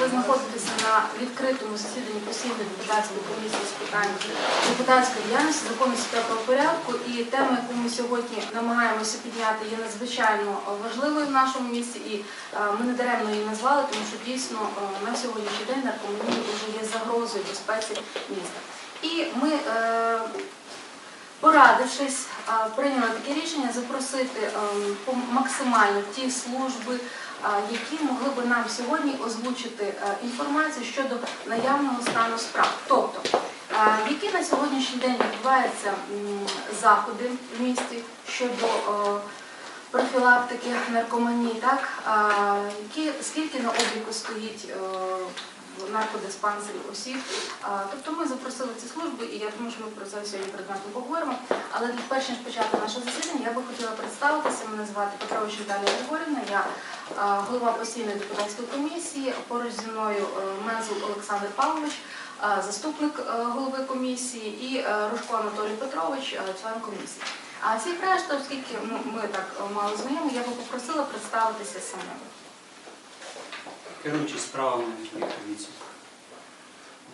Ви знаходитеся на відкритому засіданні постійної депутатської комісії з питань депутатської діяльності, законності та правопорядку. І тема, яку ми сьогодні намагаємося підняти, є надзвичайно важливою в нашому місті. І е, ми не даремно її назвали, тому що дійсно е, на сьогоднішній день наркоманія вже є загрозою безпеці міста. І ми, е, порадившись, е, прийняли таке рішення запросити е, максимально ті служби, е, які могли би нам сьогодні озвучити е, інформацію щодо наявного стану справ. Тобто, е, які на сьогоднішній день відбуваються заходи в місті щодо е, профілактики наркоманії, так? Е, Які, скільки на обліку стоїть е, в наркодиспансері осіб. Тобто ми запросили ці служби, і я думаю, що ми про це сьогодні предметно поговоримо. Але перш ніж почати наше засідання, я би хотіла представитися. Мене звати Петрович Наталія Григорівна. Я голова постійної депутатської комісії. Поруч зі мною е, Мезул Олександр Павлович, заступник е, голови комісії, і е, Рожко Анатолій Петрович, е, член комісії. А всіх решта, оскільки ну, ми так е, мало знайомі, я би попросила представитися самим. Керуючись справами комісії.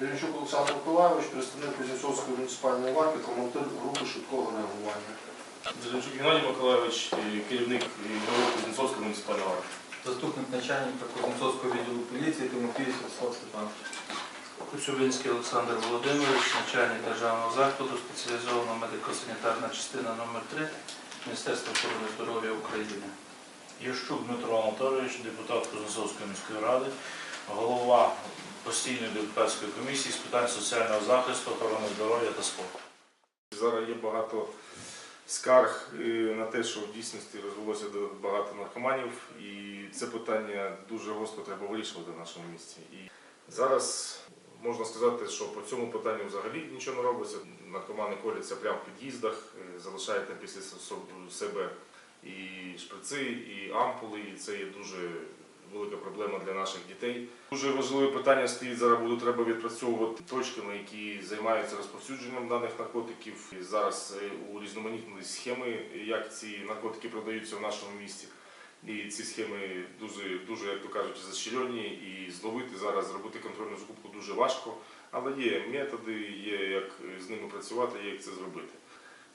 Деренчук Олександр Миколайович, представник Кузнєцовської муніципальної варти, командир групи швидкого реагування. Зеленчук Геннадій Миколайович, е, керівник голови Кузнецовського муніципального ради. Заступник начальника Кузнецовського відділу поліції Тимофій Святослав Степанович. Коцюбинський Олександр Володимирович, начальник державного закладу, спеціалізована медико-санітарна частина номер 3 Міністерства охорони здоров'я України. Ющук Дмитро Анатолійович, депутат Кузнецовської міської ради, голова постійної депутатської комісії з питань соціального захисту, охорони здоров'я та спорту. Зараз є багато скарг е, на те, що в дійсності розвелося багато наркоманів, і це питання дуже гостро треба вирішувати в нашому місті. І зараз можна сказати, що по цьому питанню взагалі нічого не робиться. Наркомани коляться прямо в під'їздах, е, залишають після себе і шприци, і ампули, і це є дуже велика проблема для наших дітей. Дуже важливе питання стоїть зараз буде треба відпрацьовувати точками, які займаються розповсюдженням даних наркотиків. І зараз е, у різноманітні схеми, як ці наркотики продаються в нашому місті. І ці схеми дуже, дуже, як то кажуть, защільоні, і зловити зараз, зробити контрольну закупку дуже важко. Але є методи, є як з ними працювати, є як це зробити.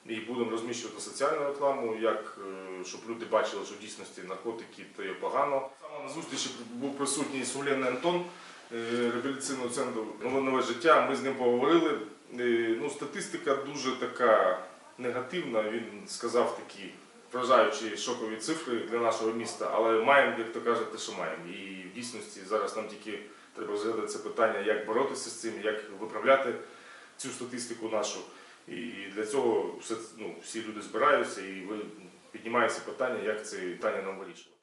І будемо розміщувати соціальну рекламу, як е, щоб люди бачили, що в дійсності наркотики то погано. Саме на зустрічі був присутній Сувленний Антон е, реабілітаційного центру «Нове життя. Ми з ним поговорили. Е, Ну, статистика дуже така негативна. Він сказав такі вражаючі шокові цифри для нашого міста, але маємо, як то кажуть, те, що маємо. І в дійсності зараз нам тільки треба розглядати це питання, як боротися з цим, як виправляти цю статистику нашу. І для цього все, ну, всі люди збираються і ви- піднімається питання, як це питання нам вирішувати.